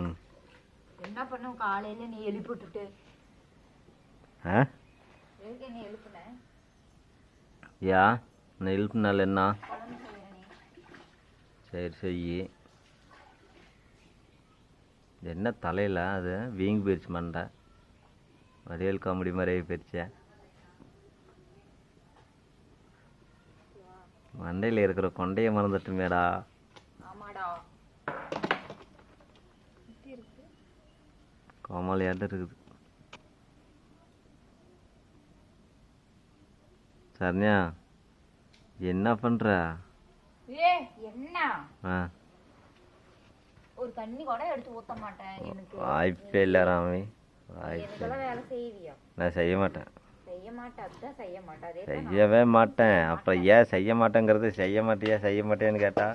ம் என்ன பண்ணும் காலையில நீ எழுப்புன? யா நான் எழுப்பினால என்ன? சரி செய். என்ன தலையில்? அது வீங்கி போயிடுச்சு மண்டை. வடிவேல் காமெடி மாதிரி ஆகி போயிடுச்சே மண்டையில் இருக்கிற கொண்டையை மறந்துட்டுமேடா. கோமாளியாட்டம் இருக்குது. சரண்யா என்ன பண்ணுற ஏ என்ன? ஆ. ஒரு தண்ணி கூட எடுத்து ஊத்த மாட்டேன் எனக்கு. வாய்ப்பே இல்லை ராமி வாய்ப்பே எனக்கெல்லாம் வேலை செய்வியா? நான் செய்ய மாட்டேன். செய்ய செய்ய செய்யவே மாட்டேன். அப்புறம் ஏன் செய்ய மாட்டேங்கிறது? செய்ய மாட்டியா செய்ய மாட்டேன்னு கேட்டா?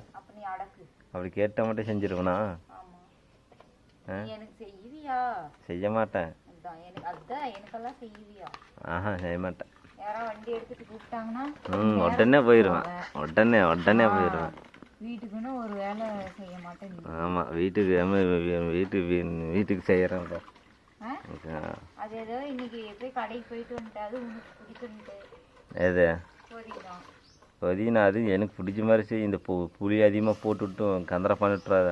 அப்படி கேட்ட மட்டும் செஞ்சிருவனா? ஆமா. ஆ? செய்வியா? செய்ய மாட்டேன் அதான் எனக்கு அதுதான் எனக்கெல்லாம் செய்வியா? ஆஹா செய்ய மாட்டேன் யாரோ வண்டி எடுத்துட்டு கூப்பிட்டாங்கன்னா ம் உடனே போயிடுவேன் உடனே உடனே போயிடுவேன் வீட்டுக்குன்னு ஒரு வேலை செய்ய மாட்டேன் நீ. ஆமாம் வீட்டுக்கு ஆமா, வீ- வீட்டு வீ- வீட்டுக்கு செய்கிறேன்? அது ஏதோ இன்னைக்கு போய் கடைக்கு போயிட்டு வந்துட்டு அது உனக்கு பிடிக்குன்ட்டு எது? புரியுதான் புதினா அது எனக்கு பிடிச்ச மாதிரி செய். இந்த புளி அதிகமாக போட்டுவிட்டு கந்தரை பண்ணிட்டுறாத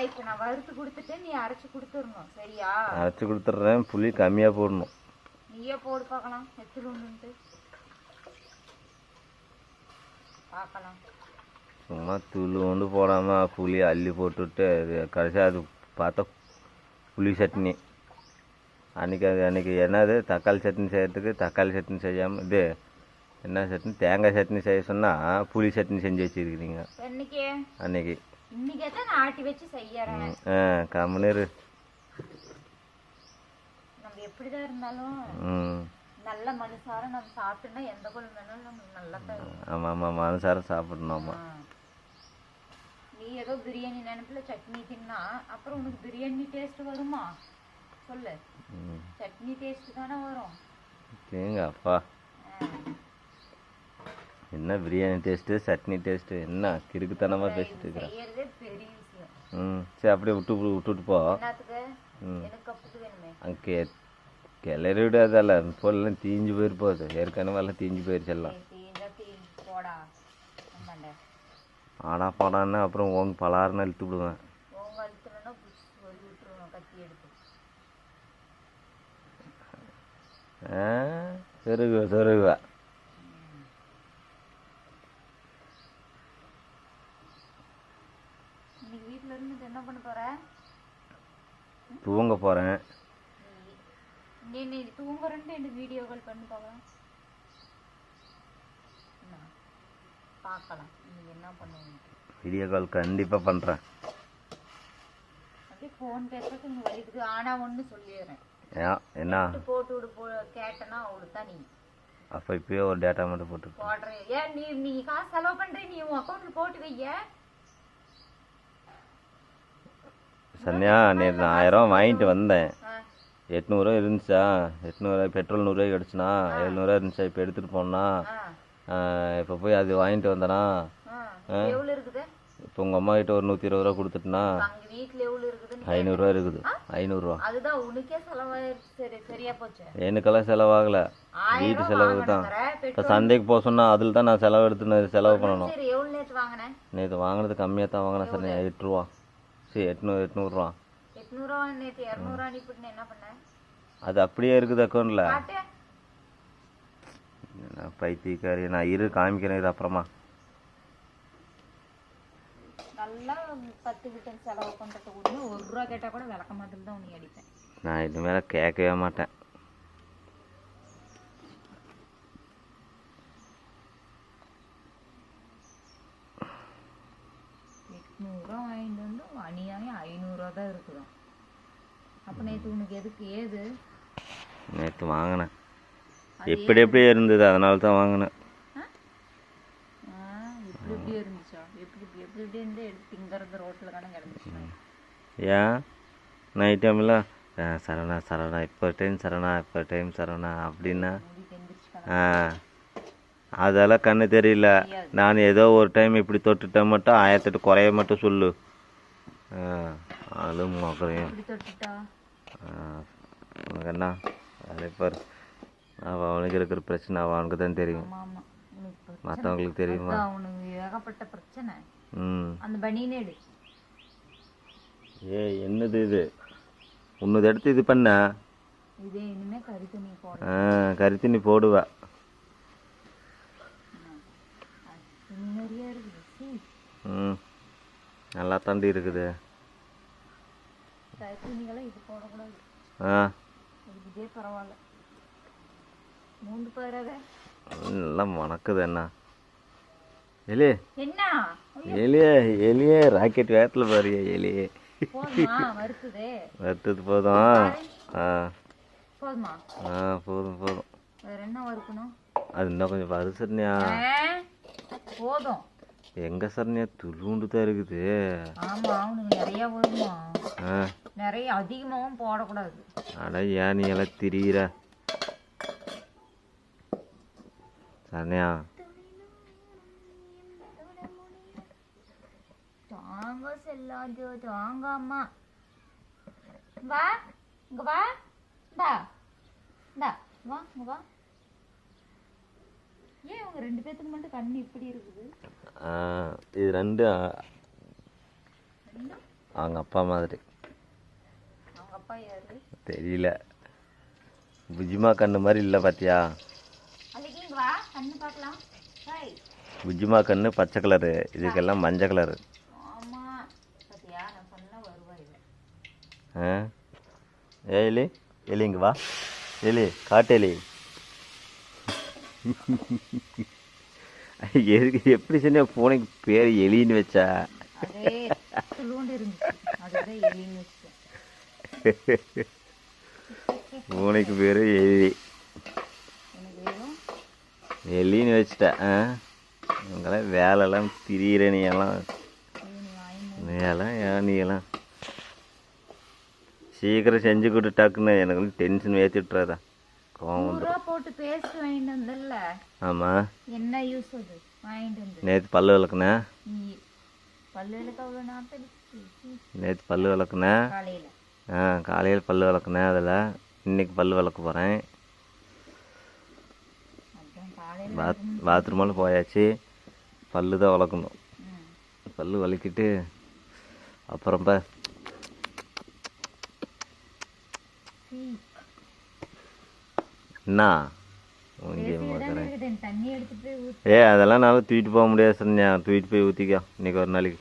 நான் இப்போ நான் வறுத்து கொடுத்துட்டு நீ அரைச்சு கொடுத்துடணும் சரியா? அரைச்சி கொடுத்துட்றேன். புளி கம்மியாக போடணும். நீயே போடு பார்க்கலாம். ஒன்றுன்ட்டு பார்க்கலாம். சும்மா துளுண்டு போடாமல் புளி அள்ளி போட்டுவிட்டு அது கடைசியாக அது பார்த்தா புளி சட்னி. அன்றைக்கி அது அன்றைக்கி என்னது? தக்காளி சட்னி செய்யறதுக்கு தக்காளி சட்னி செய்யாமல் இது என்ன சட்னி? தேங்காய் சட்னி செய்ய சொன்னால் புளி சட்னி செஞ்சு வச்சுருக்கிறீங்க. அன்னைக்கு. இன்னைக்கே நான் ஆட்டி வச்சு செய்யறேன்? ஆ நம்ம எப்படிதான் இருந்தாலும் ம். நல்ல மனுஷார நம்ம சாப்பிட்டோம்னா எந்த குழம்பு வேணாலும் நமக்கு நல்லா தான் இருக்கும். ஆமாம் ஆமாம் மனசார சாப்பிடணும். நீ ஏதோ பிரியாணி நினைப்புல சட்னி தின்னா அப்புறம் உனக்கு பிரியாணி டேஸ்ட் வருமா? சொல்லு. சட்னி டேஸ்ட் தானே வரும். ஏங்க அப்பா. என்ன பிரியாணி டேஸ்ட்டு சட்னி டேஸ்ட்டு என்ன கிறுக்குத்தனமாக பேசிட்டு இருக்கிற? செய்யறதே பெரிய விஷயம். ம் சரி அப்படியே விட்டு விட்டு- விட்டுட்டு போ. ம். அங்கே கிளறி விடாதல்ல பொருள்லாம் தீஞ்சு போயிரு போகுது ஏற்கனவே எல்லாம் தீஞ்சு போயிருச்சு எல்லாம். ஆடா பாடான்னு அப்புறம் உங்க பலாருன்னு இழுத்து விடுவேன். உங்க அழுத்தணும்னா புடிச்சு சொல்லி விட்டுருவோம் கத்தி எடுத்து ஆ சொருகுவ சொருகுவ இன்னைக்கு வீட்ல இருந்து என்ன பண்ண போற தூங்க போகிறேன் தூங்குறேன்ட்டு எனக்கு வீடியோ கால் பண்ணி பார்க்கலாம்? பார்க்கலாம் நீ என்ன பண்ணுவீங்க? வீடியோ கால் கண்டிப்பாக பண்ணுறேன் அப்படியே ஃபோன் பேசுறதுக்கு இங்கே வலிக்குது ஆனா ஒன்று சொல்லிடுறேன். என்ன? போட்டு விடு போ கேட்டனா அவளுக்கு தான் நீ. அப்போ இப்பயே ஒரு டேட்டா மட்டும் போட்டு போடுற ஏன் நீ நீ காசு செலவு பண்ற நீ உன் அக்கௌண்ட்ல போட்டு வைய. சன்யா நேற்று நான் ஆயிரம் வாங்கிட்டு வந்தேன். எட்நூறுவா இருந்துச்சா? எட்நூறுவா பெட்ரோல் நூறுரூவாய்க்கு அடிச்சுனா எழுநூறுவா இருந்துச்சா? இப்போ எடுத்துகிட்டு போனா இப்போ போய் அது வாங்கிட்டு வந்தேனா இப்போ உங்கள் அம்மா கிட்ட ஒரு நூற்றி இருபது ரூபா கொடுத்துட்டுனா ஐநூறுரூவா இருக்குது? ஐநூறுரூவா எனக்கெல்லாம் செலவாகலை. வீட்டு செலவு தான். இப்போ சந்தைக்கு போக சொன்னால் அதில் தான் நான் செலவு எடுத்து செலவு பண்ணணும். நேற்று வாங்கினது கம்மியாக தான் வாங்கினேன் சார் எட்டு ரூபா. சரி எட்நூறு எட்நூறுரூவா எட்நூறுவா நேத்து இரநூறுவா அனுப்பிட்டு என்ன பண்ண? அது அப்படியே இருக்குது அக்கௌண்ட்டில் நான் பைத்தியக்காரி நான் இரு காமிக்கிறேன் இது அப்புறமா. நல்லா பத்து கிட்ட செலவு பண்றது கூட ஒரு ரூபா கேட்டா கூட விளக்க மாட்டேன் தான் உனக்கு அடிப்பேன். நான் இது மேலே கேட்கவே மாட்டேன். எட்நூறுரூவா வாங்கிட்டு வந்து அநியாயம் ஐநூறுரூவா தான் இருக்குதாம். அப்போ நேற்று உனக்கு எதுக்கு ஏது? நேற்று வாங்கினேன். எப்படி எப்படி இருந்தது அதனால தான் வாங்கினேன். ஆ? இப்படி இப்படி இருந்துச்சா? எப்படி எப்படி இப்படி இருந்து எடுத்து திங்கிறது ரோட்டில் தானே கிடந்துச்சு. ஏன்? நைட் டைமில் சரவணா சரவணா இப்போ டைம் சரவணா இப்போ டைம் சரவணா அப்படின்னா ஆ. அதெல்லாம் கண்ணு தெரியல. நான் ஏதோ ஒரு டைம் இப்படி தொட்டுட்டேன் மட்டும் ஆயிரத்தெட்டு குறைய மட்டும் சொல்லு. ஆளும் தொட்டுட்டா? உனக்கு என்ன? அதே பாரு. அவன் அவனுக்கு இருக்கிற பிரச்சனை அவன் அவனுக்கு தான் தெரியும். மற்றவங்களுக்கு தெரியுமா? ஏகப்பட்ட பிரச்சனை. ம். அந்த பனியனை எடு. ஏ என்னது இது? உன்னது எடுத்து இது பண்ண? இதே இனிமே கறி துணி போட. ஆ கருத்து நீ போடுவ துணி நிறைய இருக்குது சீ, ம். நல்லா தாண்டி இருக்குது ஆ. இதே பரவாயில்ல. நல்லா மணக்குது என்ன எலியே என்ன? எலியே எலியே ராக்கெட் வேகத்தில் பாரு எலியே வறுத்தது போதும். ஆ. போதுமா? ஆ போதும் போதும். வேற என்ன வறுக்கணும்? அது இன்னும் கொஞ்சம் ஆ, போதும். எங்க சரணியா துளுண்டு தான் இருக்குது. ஆமா அவனுக்கு நிறைய வருமா? நிறைய அதிகமாகவும் போடக்கூடாது. அட ஏன் நீ எல்லாம் திரியிற? சரணியா. தாங்க செல்லாது தாங்க அம்மா. வா இங்க வா. இந்தா இந்தா வா இங்க வா. ஏன் உங்க ரெண்டு பேத்துக்கு மட்டும் கண்ணு இப்படி இருக்குது? ஆ, இது ரெண்டும் அவங்க அப்பா மாதிரி. அவங்க அப்பா யாரு? தெரியல. புஜிமா கண்ணு மாதிரி இல்லை வா கண்ணு பார்க்கலாம். புஜிமா கண்ணு பச்சை கலரு இதுக்கெல்லாம் மஞ்சள் கலரு பாத்தியா ஏ எலி எலி இங்க வா. எலி காட்டு எலி. எதுக்கு எப்படி சொன்ன பூனைக்கு பேர் எலின்னு வச்சா? பூனைக்கு பேர் எலி. எலின்னு வச்சுட்டா ஆ? உங்களாம் வேலைலாம் திரியிற நீ எல்லாம் இது நீ வாங்கி நீ எல்லாம் ஏன் நீ எல்லாம் சீக்கிரம் செஞ்சு கொடு டக்குன்னு எனக்கு டென்ஷன் ஏற்றிட்டுறாதா கோவம் ரூபா போட்டு பேஸ்ட் வாங்கிட்டு வந்தல்ல ஆமாம் என்ன யூஸ் அது? வாங்கிட்டு வந்து. நேற்று பல்லு விளக்குனேன் நீ பல்லுகளுக்கு அவ்வளோ நாற்பது நேற்று பல்லு விளக்குனேன் காலையில். ஆ காலையில் பல்லு விளக்குனேன் அதில். இன்னைக்கு பல்லு விளக்க போகிறேன் பாத் பாத்ரூமெல்லாம் போயாச்சு. பல்லு தான் விளக்கணும் பல்லு விளக்கிட்டு அப்புறம் பா என்ன? இங்கே ஏ அதெல்லாம் நான் தூக்கிட்டு போக முடியாது சொன்னியா தூக்கிட்டு போய் ஊற்றிக்கோ இன்னைக்கு ஒரு நாளைக்கு.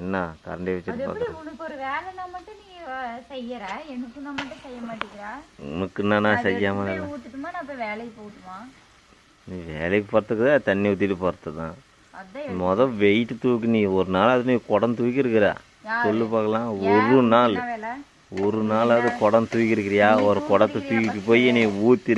என்ன? கரண்டே வச்சுட்டு உனக்கு வேலைனா மட்டும் நீ வேலைக்கு போகட்டுமா? நீ வேலைக்கு போகிறதுக்கு தான் தண்ணி ஊற்றிட்டு போகிறது தான் மொதல் வெயிட் தூக்கு நீ. ஒரு நாள் அது நீ குடம் தூக்கி இருக்கிற? சொல்லு பார்க்கலாம். ஒரு நாள். ஒரு நாளாவது குடம் தூக்கி இருக்கிறியா ஒரு குடத்தை தூக்கிட்டு போய் நீ ஊற்றி